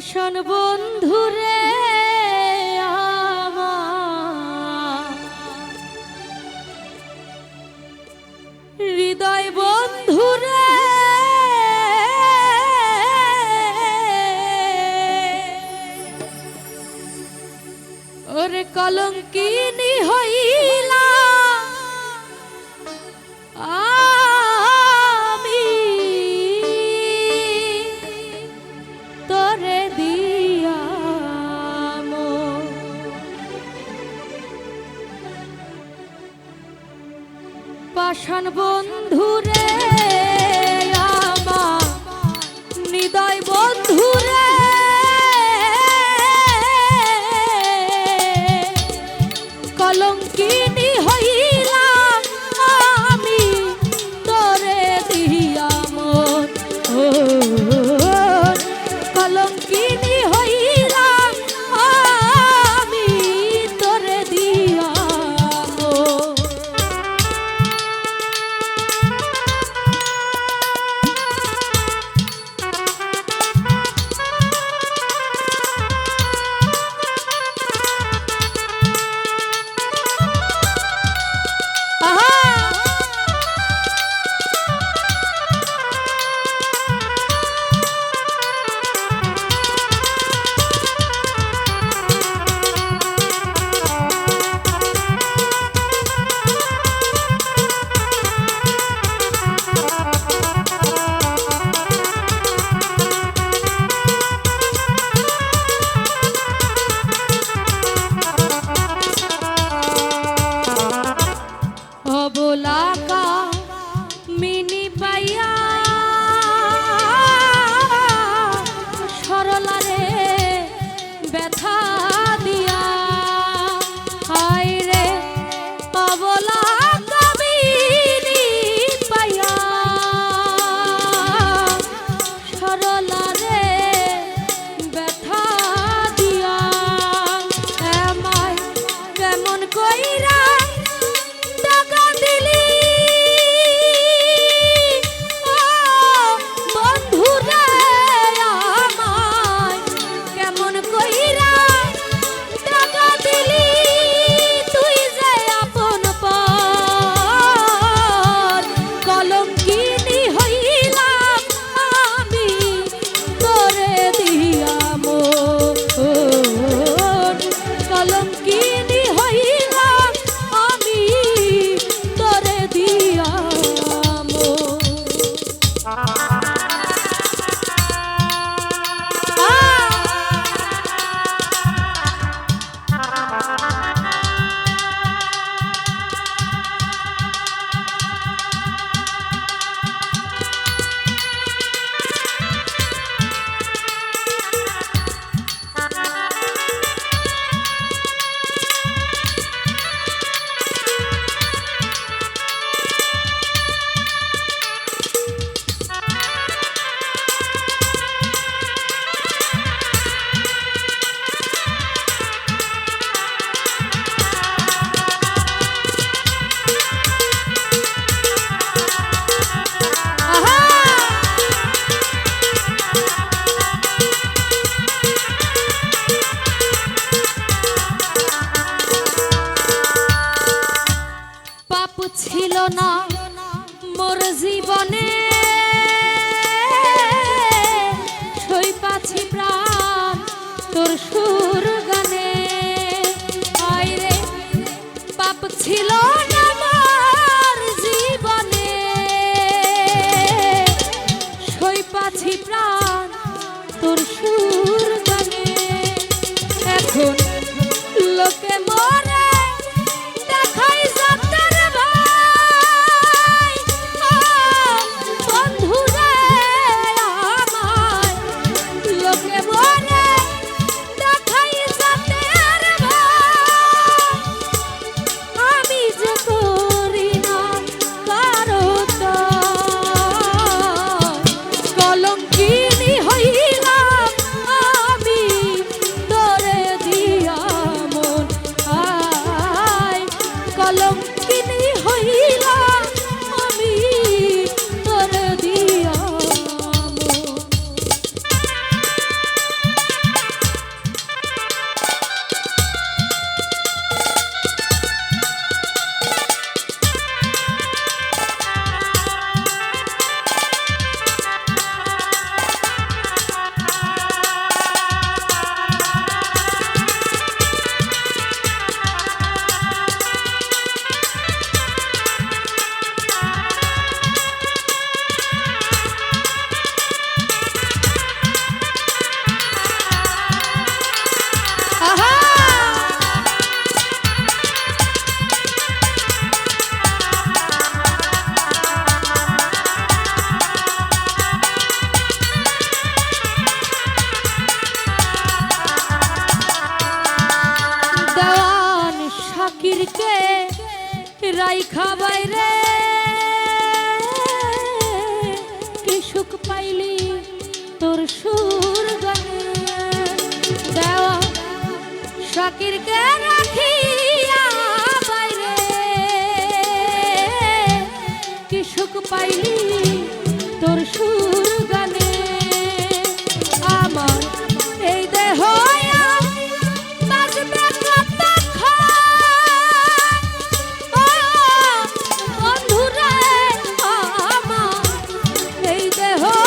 বসন বন্ধুরে বন্ধুর ছিল না মোর জীবনে। সই পাছি প্রাণ তোর সুর গানে। পাপ ছিল খাবাই রে। কি সুখ পাইলি তোর সুর গানে? দেওয়া শাকিরকে রাখিয়া বাইরে। কি সুখ পাইলি হইবে হো